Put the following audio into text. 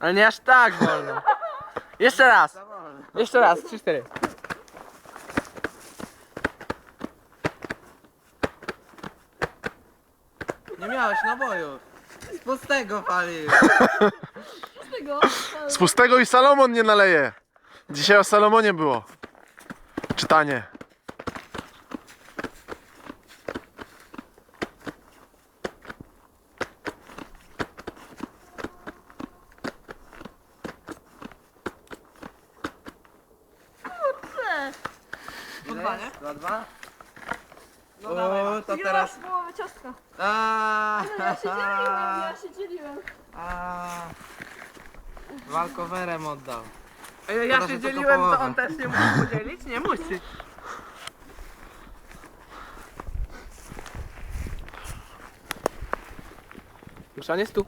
Ale nie aż tak wolno. Jeszcze raz. Jeszcze raz, trzy, cztery. Nie miałeś naboju. Z pustego palił. Tego. Z pustego i Salomon nie naleje. Dzisiaj o Salomonie było. Czytanie. Po dwa, nie? Dwa, dwa? No O, dawaj. to teraz- połowę ciastka? Aaaa. Ja się dzieliłem, ja się dzieliłem. A. Walkowerem oddał. Ja Proszę się tylko dzieliłem, to połowę. on też nie musi podzielić? Nie musi. Jest tupy